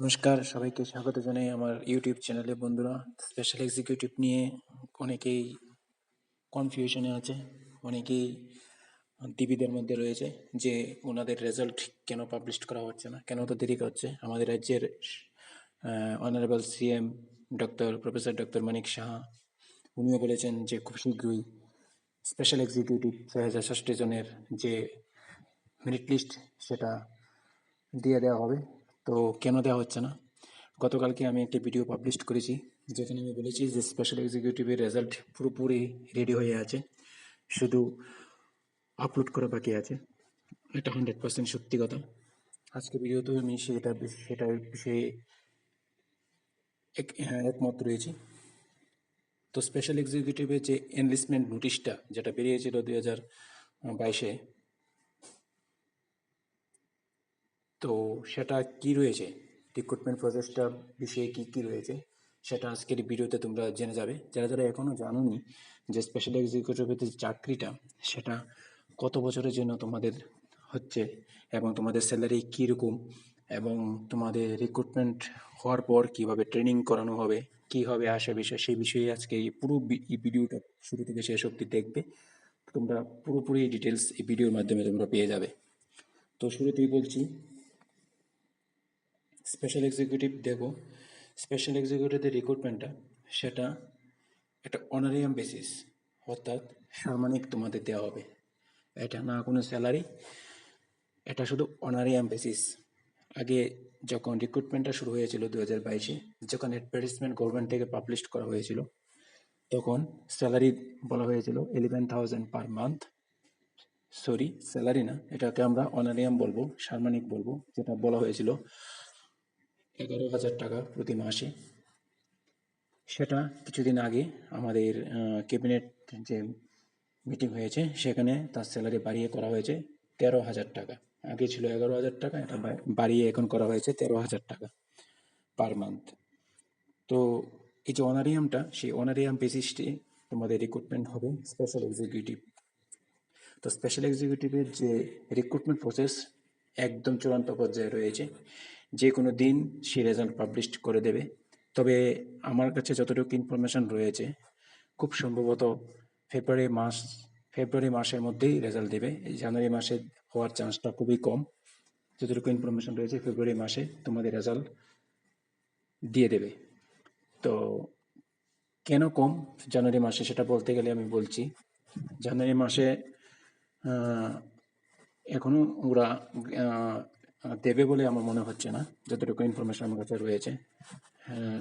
নমস্কার, সবাইকে স্বাগত জানাই আমার ইউটিউব চ্যানেলে বন্ধুরা স্পেশাল এক্সিকিউটিভ নিয়ে অনেকেই কনফিউশনে আছে, অনেকেই দিবিদের মধ্যে রয়েছে যে ওনাদের রেজাল্ট কেন পাবলিশ করা হচ্ছে না, কেন তো দেরি করছে। আমাদের রাজ্যের honourable CM doctor professor doctor Manik Saha, উনিও বলেছেন যে খুব শীঘ্রই স্পেশাল এক্সিকিউটিভ ছয় হাজার ষষ্ঠ জনের যে মেরিট লিস্ট সেটা দিয়ে দেওয়া হবে। তো কেন দেওয়া হচ্ছে না? গতকালকে আমি একটি ভিডিও পাবলিশ করেছি যেখানে আমি বলেছি যে স্পেশাল এক্সিকিউটিভের রেজাল্ট পুরোপুরি রেডি হয়ে আছে। শুধু আপলোড করা বাকি আছে। এটা হান্ড্রেড পার্সেন্ট সত্যি কথা। আজকে ভিডিওতে আমি সেটা সেটার বিষয়ে এক হ্যাঁ, একমত রয়েছি। তো স্পেশাল এক্সিকিউটিভের যে এনলিস্টমেন্ট নোটিশটা যেটা বেরিয়েছিল দুই হাজার বাইশে তো সেটা কি রয়েছে? রিক্রুটমেন্ট প্রসেসটা বিষয়ে কি কি রয়েছে? সেটা আজকের ভিডিওতে তোমরা জেনে যাবে। যারা যারা এখনও জানোনি যে স্পেশাল এক্সিকিউটিভের যে চাকরিটা, সেটা কত বছরের জন্য তোমাদের হচ্ছে এবং তোমাদের স্যালারি কীরকম এবং তোমাদের রিক্রুটমেন্ট হওয়ার পর কীভাবে ট্রেনিং করানো হবে, কী হবে আসে বিষয়, সেই বিষয়ে আজকে এই পুরো এই ভিডিওটা শুরু থেকে শেষ অবধি দেখবে। তোমরা পুরোপুরি ডিটেলস এই ভিডিওর মাধ্যমে তোমরা পেয়ে যাবে। তো শুরুতেই বলছি স্পেশাল এক্সিকিউটিভ দেখো স্পেশাল এক্সিকিউটিভের রিক্রুটমেন্টটা সেটা একটা অনারিয়াম বেসিস অর্থাৎ সাময়িক তোমাদের দেওয়া হবে। এটা না কোনো স্যালারি এটা শুধু অনারিয়াম বেসিস আগে যখন রিক্রুটমেন্টটা শুরু হয়েছিল দু হাজার বাইশে, যখন অ্যাডভার্টিসমেন্ট গভর্নমেন্ট থেকে পাবলিশ করা হয়েছিল, তখন স্যালারি বলা হয়েছিল eleven thousand per month sorry salary না, এটাকে আমরা অনারিয়াম বলব সাময়িক বলব, যেটা বলা হয়েছিল এগারো হাজার টাকা প্রতি মাসে। সেটা কিছুদিন আগে আমাদের ক্যাবিনেট যে মিটিং হয়েছে, সেখানে তার স্যালারি বাড়িয়ে করা হয়েছে তেরো হাজার টাকা। আগে ছিল এগারো হাজার টাকা, এটা বাড়িয়ে এখন করা হয়েছে তেরো হাজার টাকা পার মান্থ তো এই যে অনারিয়ামটা, সেই অনারিয়াম বেসিসটি তোমাদের রিক্রুটমেন্ট হবে স্পেশাল এক্সিকিউটিভ তো স্পেশাল এক্সিকিউটিভের যে রিক্রুটমেন্ট প্রসেস একদম চূড়ান্ত পর্যায়ে রয়েছে। যে কোনো দিন সে রেজাল্ট পাবলিশ করে দেবে। তবে আমার কাছে যতটুকু ইনফরমেশন রয়েছে খুব সম্ভবত ফেব্রুয়ারি মাস ফেব্রুয়ারি মাসের মধ্যেই রেজাল্ট দেবে। জানুয়ারি মাসে হওয়ার চান্সটা খুবই কম। যতটুকু ইনফরমেশন রয়েছে ফেব্রুয়ারি মাসে তোমাদের রেজাল্ট দিয়ে দেবে। তো কেন কম জানুয়ারি মাসে সেটা বলতে গেলে আমি বলছি জানুয়ারি মাসে আহ, এখনও ওরা দেবে বলে আমার মনে হচ্ছে না যতটুকু ইনফরমেশন আমার কাছে রয়েছে। হ্যাঁ,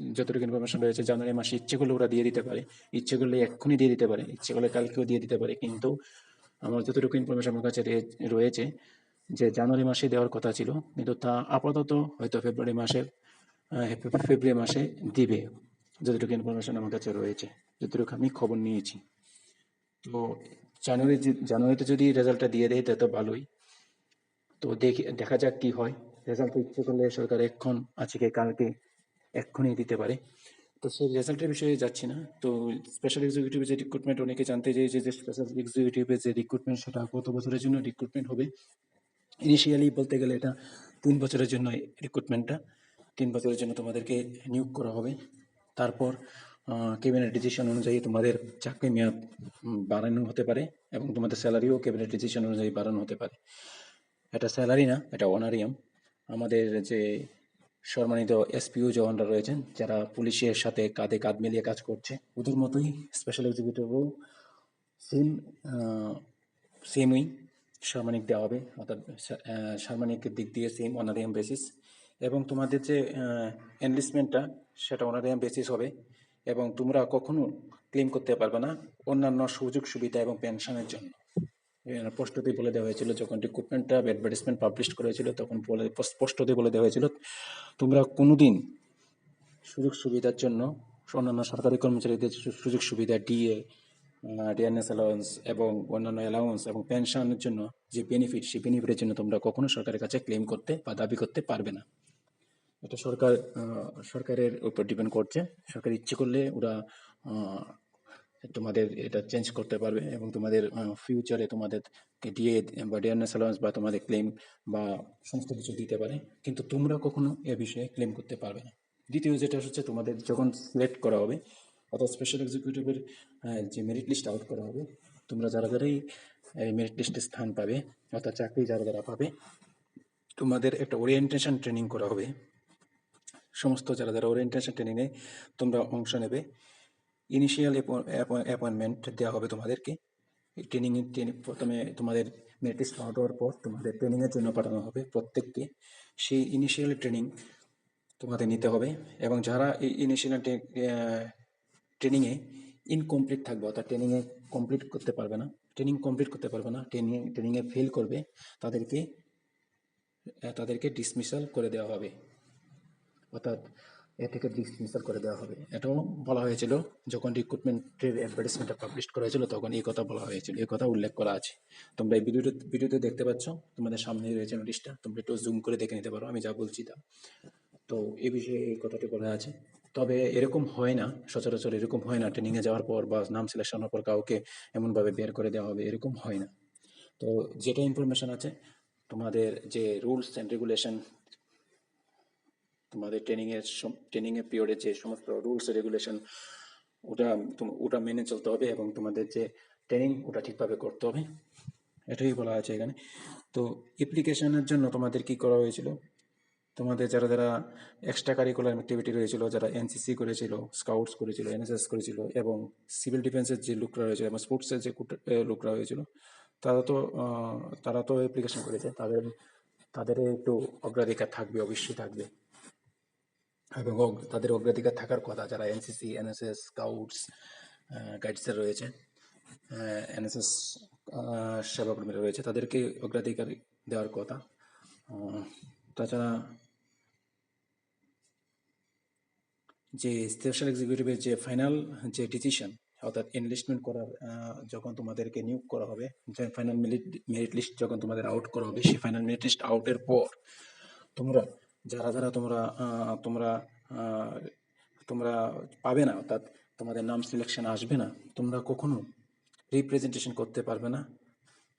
যতটুকু ইনফরমেশন রয়েছে জানুয়ারি মাসে ইচ্ছে করলে ওরা দিয়ে দিতে পারে। ইচ্ছে করলে এক্ষুনি দিয়ে দিতে পারে ইচ্ছে করলে কালকেও দিয়ে দিতে পারে। কিন্তু আমার যতটুকু ইনফরমেশন আমার কাছে রয়েছে যে জানুয়ারি মাসে দেওয়ার কথা ছিল কিন্তু তা আপাতত হয়তো ফেব্রুয়ারি মাসে ফেব্রুয়ারি মাসে দিবে যতটুকু ইনফরমেশন আমার কাছে রয়েছে যতটুকু আমি খবর নিয়েছি। তো জানুয়ারি জানুয়ারিতে যদি রেজাল্টটা দিয়ে দেয় তা তো ভালোই। তো দেখি, দেখা যাক কি হয়। রেজাল্ট ইচ্ছে করলে সরকার এক্ষণ আজকে, কালকে এক্ষুনি দিতে পারে। তো সেই রেজাল্টের বিষয়ে যাচ্ছি না। তো স্পেশাল এক্সিকিউটিভের যে রিক্রুটমেন্ট অনেকে জানতে চেয়েছে যে স্পেশাল এক্সিকিউটিভের যে রিক্রুটমেন্ট সেটা কত বছরের জন্য রিক্রুটমেন্ট হবে? ইনিশিয়ালি বলতে গেলে এটা তিন বছরের জন্য রিক্রুটমেন্টটা তিন বছরের জন্য তোমাদেরকে নিয়োগ করা হবে। তারপর ক্যাবিনেট ডিসিশন অনুযায়ী তোমাদের চাকরি মেয়াদ বাড়ানো হতে পারে এবং তোমাদের স্যালারিও ক্যাবিনেট ডিসিশন অনুযায়ী বাড়ানো হতে পারে। এটা স্যালারি না এটা অনারিয়াম। আমাদের যে সম্মানিত এসপিও জওয়ানরা রয়েছেন যারা পুলিশের সাথে কাঁধে কাঁধ মিলিয়ে কাজ করছে ওদের মতোই স্পেশাল এক্সিকিউটিভও সেম সেমই সাময়িক দেওয়া হবে অর্থাৎ সা- আহ, সাময়িকের দিক দিয়ে সেম অনারিয়াম বেসিস এবং তোমাদের যে এনলিস্টমেন্টটা সেটা অনারিয়াম বেসিস হবে। এবং তোমরা কখনো ক্লেম করতে পারবে না অন্যান্য সুযোগ সুবিধা এবং পেনশনের জন্য। এর স্পষ্টতই বলে দেওয়া হয়েছিল যখন রিক্রুটমেন্টটা অ্যাডভার্টাইজমেন্ট পাবলিশ করা হয়েছিল, তখন বলে স্পষ্টতই বলে দেওয়া হয়েছিল, তোমরা কোনো দিন সুযোগ সুবিধার জন্য অন্যান্য সরকারি কর্মচারীদের সুযোগ সুবিধা ডিএ ডিএনএস অ্যালাউন্স এবং অন্যান্য অ্যালাউন্স এবং পেনশনের জন্য যে বেনিফিট সেই বেনিফিটের জন্য তোমরা কখনো সরকারের কাছে ক্লেম করতে বা দাবি করতে পারবে না। এটা সরকার সরকারের উপর ডিপেন্ড করছে। সরকার ইচ্ছে করলে ওরা তোমাদের এটা চেঞ্জ করতে পারবে এবং তোমাদের ফিউচারে তোমাদের ডিএ বা ডিএনএস অ্যালাউন্স বা তোমাদের ক্লেম বা সমস্ত কিছু দিতে পারে। কিন্তু তোমরা কখনো এ বিষয়ে ক্লেম করতে পারবে না। দ্বিতীয় যেটা হচ্ছে তোমাদের যখন সিলেক্ট করা হবে, অর্থাৎ স্পেশাল এক্সিকিউটিভের যে মেরিট লিস্ট আউট করা হবে, তোমরা যারা যারাই এই মেরিট লিস্টে স্থান পাবে, অর্থাৎ চাকরি যারা যারা পাবে, তোমাদের একটা ওরিয়েন্টেশন ট্রেনিং করা হবে। সমস্ত যারা যারা ওরিয়েন্টেশন ট্রেনিংয়ে তোমরা অংশ নেবে। ইনিশিয়াল অ্যাপয়েন্টমেন্ট দেওয়া হবে তোমাদেরকে। এই ট্রেনিংয়ে প্রথমে তোমাদের মেরিট লিস্ট আউট হওয়ার পর তোমাদের ট্রেনিংয়ের জন্য পাঠানো হবে প্রত্যেককে। সেই ইনিশিয়াল ট্রেনিং তোমাদের নিতে হবে এবং যারা এই ইনিশিয়াল ট্রেনিংয়ে ইনকমপ্লিট থাকবে, অর্থাৎ ট্রেনিংয়ে কমপ্লিট করতে পারবে না ট্রেনিং কমপ্লিট করতে পারবে না ট্রেনিং ট্রেনিংয়ে ফেল করবে, তাদেরকে তাদেরকে ডিসমিসাল করে দেওয়া হবে। অর্থাৎ এ থেকে ডিসমিসাল করে দেওয়া হবে। এটাও বলা হয়েছিল, যখন রিক্রুটমেন্টের অ্যাডভার্টাইজমেন্টটা পাবলিশ করা হয়েছিল তখন এই কথা বলা হয়েছিল, এই কথা উল্লেখ করা আছে। তোমরা এই ভিডিওতে ভিডিওতে দেখতে পাচ্ছ, তোমাদের সামনেই রয়েছে নোটিশটা তোমরা একটু জুম করে দেখে নিতে পারো, আমি যা বলছি তা। তো এ বিষয়ে এই কথাটি বলা আছে। তবে এরকম হয় না, সচরাচর এরকম হয় না ট্রেনিংয়ে যাওয়ার পর বা নাম সিলেকশন হওয়ার পর কাউকে এমনভাবে বের করে দেওয়া হবে, এরকম হয় না। তো যেটা ইনফরমেশন আছে, তোমাদের যে রুলস অ্যান্ড রেগুলেশন তোমাদের ট্রেনিংয়ের ট্রেনিংয়ের পিরিয়ডে যে সমস্ত রুলস রেগুলেশন ওটা ওটা মেনে চলতে হবে এবং তোমাদের যে ট্রেনিং ওটা ঠিকভাবে করতে হবে। এটাই বলা আছে এখানে। তো অ্যাপ্লিকেশনের জন্য তোমাদের কি করা হয়েছিল? তোমাদের যারা যারা এক্সট্রা কারিকুলার অ্যাক্টিভিটি রয়েছিল, যারা এনসিসি করেছিল স্কাউটস করেছিল এনএসএস করেছিল এবং সিভিল ডিফেন্সের যে লোকরা রয়েছিল এবং স্পোর্টসের যে লোকরা হয়েছিল তারা তো তারা তো অ্যাপ্লিকেশন করেছে। তাদের তাদের একটু অগ্রাধিকার থাকবে, অবশ্যই থাকবে। এবং তাদের অগ্রাধিকার থাকার কথা যারা এনসিসি এনএসএস স্কাউটস গাইডসের রয়েছে এনএসএস সেবাকর্মীরা রয়েছে, তাদেরকে অগ্রাধিকার দেওয়ার কথা। তাছাড়া যে স্পেশাল এক্সিকিউটিভের যে ফাইনাল যে ডিসিশন অর্থাৎ এনলিস্টমেন্ট করার যখন তোমাদেরকে নিয়োগ করা হবে, যে ফাইনাল মেরিট মেরিট লিস্ট যখন তোমাদের আউট করা হবে, সেই ফাইনাল মেরিট লিস্ট আউটের পর তোমরা যারা যারা তোমরা তোমরা তোমরা পাবে না, অর্থাৎ তোমাদের নাম সিলেকশন আসবে না, তোমরা কখনো রিপ্রেজেন্টেশন করতে পারবে না।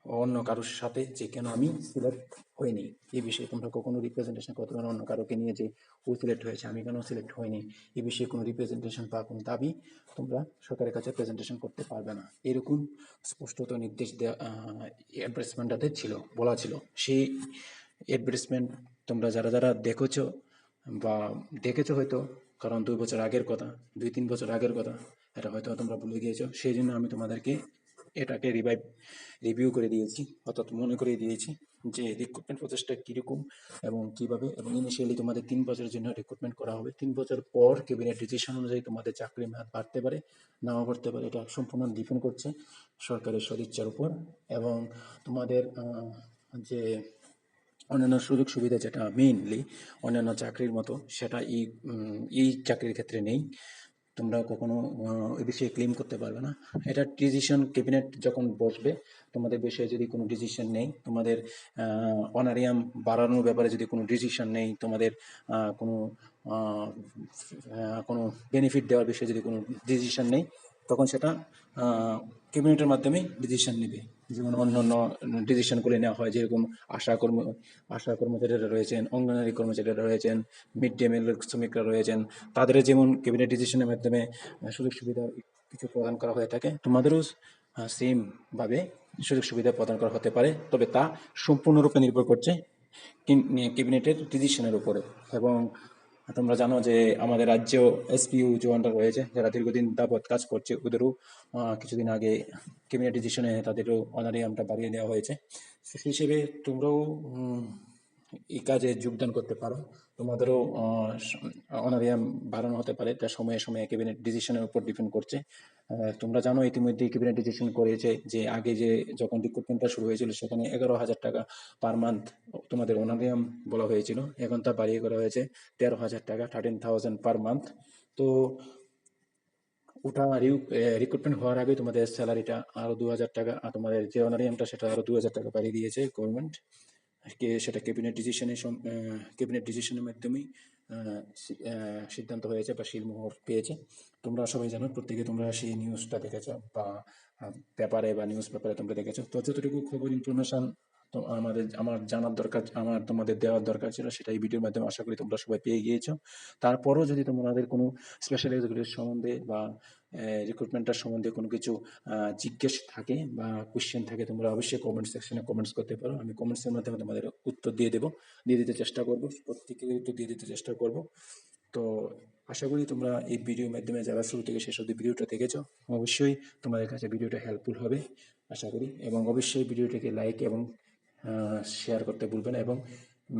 অন্য কারোর সাথে যে কেন আমি সিলেক্ট হইনি এই বিষয়ে তোমরা কখনো রিপ্রেজেন্টেশন করতে পারো অন্য কারোকে নিয়ে যে ও সিলেক্ট হয়েছে, আমি কেন সিলেক্ট হইনি এই বিষয়ে কোনো রিপ্রেজেন্টেশন বা কোনো দাবি তোমরা সরকারের কাছে প্রেজেন্টেশন করতে পারবে না। এরকম স্পষ্টত নির্দেশ দেওয়া অ্যাডভার্টাইজমেন্টটাতে ছিল, বলা ছিল। সেই অ্যাডভার্টাইজমেন্ট তোমরা যারা যারা দেখেছ বা দেখেছ হয়তো, কারণ দুই বছর আগের কথা, দুই তিন বছর আগের কথা, এটা হয়তো তোমরা ভুলে গিয়েছো, সেই জন্য আমি তোমাদেরকে এটাকে রিভাইভ রিভিউ করে দিয়েছি, অর্থাৎ মনে করে দিয়েছি যে রিক্রুটমেন্ট প্রসেসটা কীরকম এবং কীভাবে, এবং ইনিশিয়ালি তোমাদের তিন বছরের জন্য রিক্রুটমেন্ট করা হবে। তিন বছর পর ক্যাবিনেট ডিসিশন অনুযায়ী তোমাদের চাকরির মেয়াদ বাড়তে পারে, নাও বাড়তে পারে, এটা সম্পূর্ণ ডিপেন্ড করছে সরকারের সদিচ্ছার উপর এবং তোমাদের যে অন্যান্য সুযোগ সুবিধা যেটা মেইনলি অন্যান্য চাকরির মতো, সেটা এই এই চাকরির ক্ষেত্রে নেই। তোমরা কখনো এ বিষয়ে ক্লেম করতে পারবে না। এটা ডিসিশন ক্যাবিনেট যখন বসবে, তোমাদের বিষয়ে যদি কোনো ডিসিশন নেই, তোমাদের অনারিয়াম বাড়ানোর ব্যাপারে যদি কোনো ডিসিশন নেই, তোমাদের কোনো কোনো বেনিফিট দেওয়ার বিষয়ে যদি কোনো ডিসিশন নেই, তখন সেটা ক্যাবিনেটের মাধ্যমে ডিসিশন নেবে। যেমন অন্য অন্য ডিসিশনগুলি নেওয়া হয়, যেরকম আশা কর্ম, আশা কর্মচারীরা রয়েছেন, অঙ্গনারী কর্মচারীরা রয়েছেন মিড ডে মিল শ্রমিকরা রয়েছেন, তাদের যেমন ক্যাবিনেট ডিসিশনের মাধ্যমে সুযোগ সুবিধা কিছু প্রদান করা হয়ে থাকে, তোমাদেরও সেমভাবে সুযোগ সুবিধা প্রদান করা হতে পারে, তবে তা সম্পূর্ণরূপে নির্ভর করছে ক্যাবিনেটের ডিসিশনের উপরে এবং তোমরা জানো যে আমাদের রাজ্যেও এসপিইউ জওয়ানরা রয়েছে, যারা দীর্ঘদিন যাবৎ কাজ করছে, ওদেরও কিছুদিন আগে ক্যাবিনেট ডিসিশনে তাদেরও অনারিয়ামটা বাড়িয়ে নেওয়া হয়েছে। সেই হিসেবে তোমরাও এই কাজে যোগদান করতে পারো। তোমাদেরও অনারিয়াম বাড়ানো হতে পারে। এটা সময়ে সময়ে ক্যাবিনেট ডিসিশনের উপর ডিপেন্ড করছে। তোমরা জানো ইতিমধ্যে ক্যাবিনেট ডিসিশন করেছে যে আগে যে যখন রিক্রুটমেন্টটা শুরু হয়েছিল সেখানে এগারো হাজার টাকা পার মান্থ তোমাদের অনারিয়াম বলা হয়েছিল। এখন তা বাড়িয়ে করা হয়েছে তেরো হাজার টাকা থার্টিন থাউজেন্ড পার মান্থ তো ওটা রিক্রুটমেন্ট হওয়ার আগে তোমাদের স্যালারিটা আরও দু হাজার টাকা, আর তোমাদের যে অনারিয়ামটা সেটা আরও দু হাজার টাকা বাড়িয়ে দিয়েছে গভর্নমেন্ট কে, সেটা ক্যাবিনেট ডিসিশনের ক্যাবিনেট ডিসিশনের মাধ্যমেই সিদ্ধান্ত হয়েছে বা শিলমোহর পেয়েছে। তোমরা সবাই জানো, প্রত্যেকে তোমরা সেই নিউজটা দেখেছ বা পেপারে বা নিউজ পেপারে তোমরা দেখেছ। তো যতটুকু খবর ইনফরমেশন তো আমাদের, আমার জানার দরকার, আমার তোমাদের দেওয়ার দরকার ছিল সেটাই ভিডিওর মাধ্যমে আশা করি তোমরা সবাই পেয়ে গিয়েছো। তারপরও যদি তোমাদের কোনো স্পেশাল সম্বন্ধে বা রিক্রুটমেন্টের সম্বন্ধে কোনো কিছু জিজ্ঞেস থাকে বা কোয়েশ্চেন থাকে, তোমরা অবশ্যই কমেন্ট সেকশনে কমেন্টস করতে পারো। আমি কমেন্টসের মাধ্যমে তোমাদের উত্তর দিয়ে দেবো, দিয়ে দিতে চেষ্টা করব, প্রত্যেকের উত্তর দিয়ে দিতে চেষ্টা করব। তো আশা করি তোমরা এই ভিডিওর মাধ্যমে যারা শুরু থেকে শেষ অবধি ভিডিওটা দেখেছ, অবশ্যই তোমাদের কাছে ভিডিওটা হেল্পফুল হবে, আশা করি। এবং অবশ্যই ভিডিওটাকে লাইক এবং শেয়ার করতে ভুলবে না এবং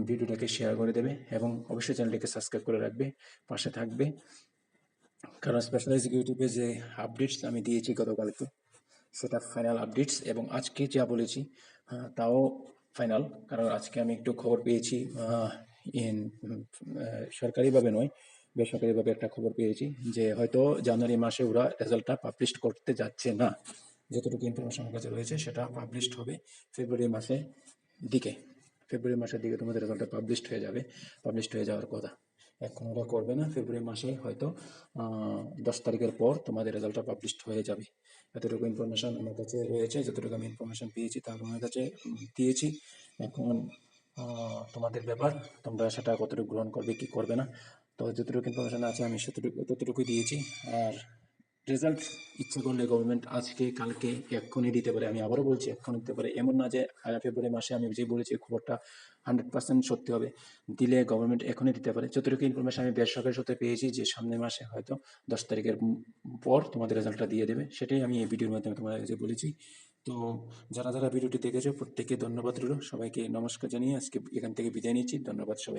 ভিডিওটাকে শেয়ার করে দেবে এবং অবশ্যই চ্যানেলটিকে সাবস্ক্রাইব করে রাখবে, পাশে থাকবে। কারণ স্পেশাল এক্সিকিউটিভে যে আপডেটস আমি দিয়েছি গতকালকে, সেটা ফাইনাল আপডেটস এবং আজকে যা বলেছি তাও ফাইনাল কারণ আজকে আমি একটু খবর পেয়েছি ইন সরকারিভাবে নয়, বেসরকারিভাবে একটা খবর পেয়েছি যে হয়তো জানুয়ারি মাসে ওরা রেজাল্টটা পাবলিশ করতে যাচ্ছে না। যতটুকু ইনফরমেশন আমার কাছে রয়েছে, সেটা পাবলিশড হবে ফেব্রুয়ারি মাসে দিকে। ফেব্রুয়ারি মাসের দিকে তোমাদের রেজাল্টটা পাবলিশড হয়ে যাবে পাবলিশড হয়ে যাওয়ার কথা। এখন ওরা করবে না ফেব্রুয়ারি মাসে হয়তো দশ তারিখের পর তোমাদের রেজাল্টটা পাবলিশড হয়ে যাবে। এতটুকু ইনফরমেশান আমার কাছে রয়েছে, যতটুকু আমি ইনফরমেশান পেয়েছি তা আমার কাছে দিয়েছি। এখন তোমাদের ব্যাপার, তোমরা সেটা কতটুকু গ্রহণ করবে, কি করবে না, তো যতটুকু ইনফরমেশান আছে আমি সেতটুকু, ততটুকুই দিয়েছি। আর রেজাল্ট ইচ্ছে করলে গভর্নমেন্ট আজকে, কালকে এক্ষুনি দিতে পারে। আমি আবারও বলছি, এক্ষুনি দিতে পারে। এমন না যে ফেব্রুয়ারি মাসে আমি যে বলেছি খবরটা হান্ড্রেড পার্সেন্ট সত্যি হবে। দিলে গভর্নমেন্ট এখনই দিতে পারে। যতটুকু ইনফরমেশন আমি বেসরকারি সূত্রে পেয়েছি, যে সামনের মাসে হয়তো দশ তারিখের পর তোমাদের রেজাল্টটা দিয়ে দেবে। সেটাই আমি এই ভিডিওর মাধ্যমে তোমাদের বলেছি। তো যারা যারা ভিডিওটি দেখেছ, প্রত্যেককে ধন্যবাদ রইল। সবাইকে নমস্কার জানিয়ে আজকে এখান থেকে বিদায় নিচ্ছি। ধন্যবাদ সবাই